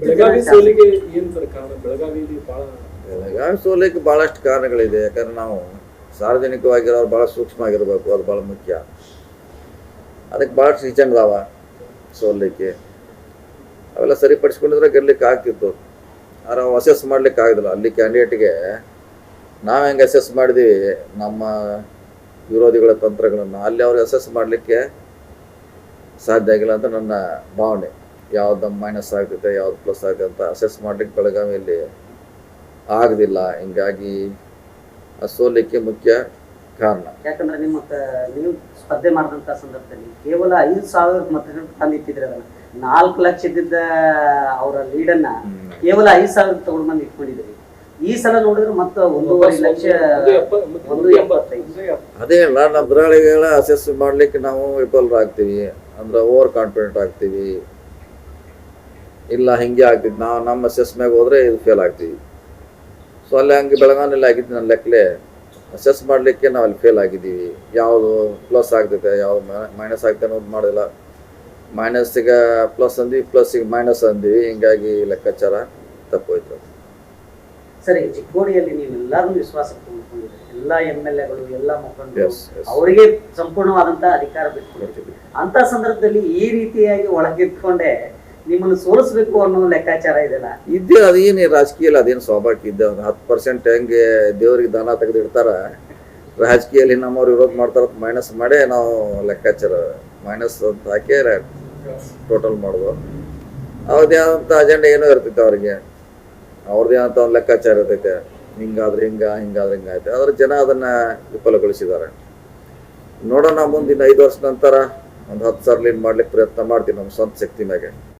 ಬೆಳಗಾವಿ ಸೋಲಿಗೆ ಏನ್ ಸರ್ ಕಾರಣ? ಬೆಳಗಾವಿಲಿ ಬಹಳ ಬೆಳಗಾವಿ ಸೋಲಕ್ಕೆ ಬಹಳಷ್ಟು ಕಾರಣಗಳಿದೆ. ಯಾಕಂದ್ರೆ ನಾವು ಸಾರ್ವಜನಿಕವಾಗಿರೋರು ಭಾಳ ಸೂಕ್ಷ್ಮ ಆಗಿರ್ಬೇಕು. ಅದು ಬಹಳ ಮುಖ್ಯ. ಅದಕ್ಕೆ ಭಾಳಷ್ಟು ರೀಸನ್ ಅದಾವ ಸೋಲಿಕ್ಕೆ ಅವೆಲ್ಲ ಸರಿಪಡಿಸ್ಕೊಂಡಿದ್ರೆ ಗೆಲ್ಲಕ್ಕೆ ಆಗ್ತಿತ್ತು. ಆದ್ರೆ ಅವು ಅಸೆಸ್ ಮಾಡ್ಲಿಕ್ಕೆ ಆಗಿಲ್ಲ. ಅಲ್ಲಿ ಕ್ಯಾಂಡಿಡೇಟ್ಗೆ ನಾವು ಹೆಂಗೆ ಅಸೆಸ್ ಮಾಡಿದ್ವಿ? ನಮ್ಮ ವಿರೋಧಿಗಳ ತಂತ್ರಗಳನ್ನು. ಅಲ್ಲಿ ಅವ್ರಿಗೆ ಅಸೆಸ್ ಮಾಡಲಿಕ್ಕೆ ಸಾಧ್ಯ ಆಗಿಲ್ಲ ಅಂತ ನನ್ನ ಭಾವನೆ. ಯಾವ್ದು ಮೈನಸ್ ಆಗುತ್ತೆ ಯಾವ್ದು ಪ್ಲಸ್ ಆಗುತ್ತೆ ಅಂತ ಅಸೆಸ್ ಮಾಡ್ಲಿಕ್ಕೆ ಬೆಳಗಾವಿಯಲ್ಲಿ ಆಗದಿಲ್ಲ. ಹಿಂಗಾಗಿ ಆ ಸೋಲಿಕ್ಕೆ ಮುಖ್ಯ ಕಾರಣ. ಯಾಕಂದ್ರೆ ನಿಮ್ಮ ನೀವು ಸ್ಪರ್ಧೆ ಮಾಡಿದಂತ ಸಂದರ್ಭದಲ್ಲಿ ಕೇವಲ ಐದು ಸಾವಿರ ಮತಗಳು ತಂದಿಟ್ಟಿದ್ರೆ ಅದನ್ನ. ನಾಲ್ಕು ಲಕ್ಷ ಇದ್ದಿದ್ದ ಅವರ ಲೀಡನ್ನ ಕೇವಲ ಐದು ಸಾವಿರ ತಗೊಂಡು ಬಂದು ಇಟ್ಕೊಂಡಿದ್ರಿ ಈ ಸಲ ನೋಡಿದ್ರೆ ಮತ್ತೆ ಒಂದೂವರೆ ಲಕ್ಷ ಒಂದು ಎಪ್ಪತ್ತೈದು. ಅದೇ ಅಲ್ಲ ನಮ್ಮ ಎದುರಾಳಿಗಳ ಅಸೆಸ್ ಮಾಡ್ಲಿಕ್ಕೆ ನಾವು ವಿಫಲರಾಗ್ತೀವಿ. ಅಂದ್ರೆ ಓವರ್ ಕಾನ್ಫಿಡೆಂಟ್ ಆಗ್ತೀವಿ. ಇಲ್ಲ ಹಿಂಗೆ ಆಗ್ತಿತ್ತು ನಾವು ನಮ್ಮ ಸೆಸ್ ಮ್ಯಾಗ ಹೋದ್ರೆ ಇದು ಫೇಲ್ ಆಗ್ತೀವಿ. ಸೊ ಅಲ್ಲಿ ಹಂಗೆ ಬೆಳಗಾವಿನಲ್ಲಿ ಆಗಿದ್ದು ನನ್ನ ಲೆಕ್ಕಲೆ ಅಸೆಸ್ ಮಾಡಲಿಕ್ಕೆ ನಾವು ಅಲ್ಲಿ ಫೇಲ್ ಆಗಿದ್ದೀವಿ. ಯಾವುದು ಪ್ಲಸ್ ಆಗ್ತೈತೆ ಯಾವುದು ಮೈನಸ್ ಆಗ್ತೈತೆ ಅನ್ನೋದು ಮಾಡಿಲ್ಲ ಮೈನಸ್ಸಿಗೆ ಪ್ಲಸ್ ಅಂದ್ವಿ ಪ್ಲಸ್ಸಿಗೆ ಮೈನಸ್ ಅಂದ್ವಿ. ಹಿಂಗಾಗಿ ಲೆಕ್ಕಾಚಾರ ತಪ್ಪೋಯ್ತು ಸರಿ ಚಿಕ್ಕೋಡಿಯಲ್ಲಿ ನೀವು ಎಲ್ಲಾರನ್ನೂ ವಿಶ್ವಾಸ ಎಲ್ಲ ಎಂ ಎಲ್ ಎಗಳು ಎಲ್ಲ ಮುಖಂಡರು. ಅವರಿಗೆ ಸಂಪೂರ್ಣವಾದಂತಹ ಅಧಿಕಾರ ಬಿಟ್ಟು ಅಂತ ಸಂದರ್ಭದಲ್ಲಿ ಈ ರೀತಿಯಾಗಿ ಒಳಗಿಟ್ಕೊಂಡೆ ನಿಮ್ಮನ್ನು ಸೋಲಿಸ್ಬೇಕು ಅನ್ನೋ ಲೆಕ್ಕಾಚಾರ ಇದೆಲ್ಲ ಇದ್ದೇ ಅದೇನು ರಾಜಕೀಯ ಅದೇನು ಸ್ವಾಭಾವಿಕ ಇದ್ದೆ ಒಂದು ಹತ್ತು ಪರ್ಸೆಂಟ್ ಹೆಂಗೆ ದೇವ್ರಿಗೆ ದಾನ ತೆಗೆದು ಇಡ್ತಾರ ರಾಜಕೀಯದಲ್ಲಿ ನಮ್ಮವ್ರು ವಿರೋಧ ಮಾಡ್ತಾರ ಮೈನಸ್ ಮಾಡೇ ನಾವು ಲೆಕ್ಕಾಚಾರ ಮೈನಸ್ ಅಂತ ಹಾಕಿ ಟೋಟಲ್ ಮಾಡೋದು. ಅವ್ರದ್ದೇ ಆದಂಥ ಅಜೆಂಡಾ ಏನೋ ಇರ್ತೈತೆ ಅವ್ರಿಗೆ. ಅವ್ರದ್ದೇ ಆದಂಥ ಒಂದು ಲೆಕ್ಕಾಚಾರ ಇರ್ತೈತೆ. ಹಿಂಗಾದ್ರೆ ಹಿಂಗ, ಹಿಂಗಾದ್ರೆ ಹಿಂಗಾಯ್ತು ಆದ್ರೆ ಜನ ಅದನ್ನ ವಿಫಲಗೊಳಿಸಿದ್ದಾರೆ. ನೋಡೋಣ ಮುಂದಿನ ಐದು ವರ್ಷ ನಂತರ ಒಂದು ಹತ್ತು ಸಾವಿರ ಲೀನ್ ಮಾಡ್ಲಿಕ್ಕೆ ಪ್ರಯತ್ನ ಮಾಡ್ತೀವಿ ನಮ್ಮ ಸ್ವಂತ ಶಕ್ತಿ ಮ್ಯಾಗೆ.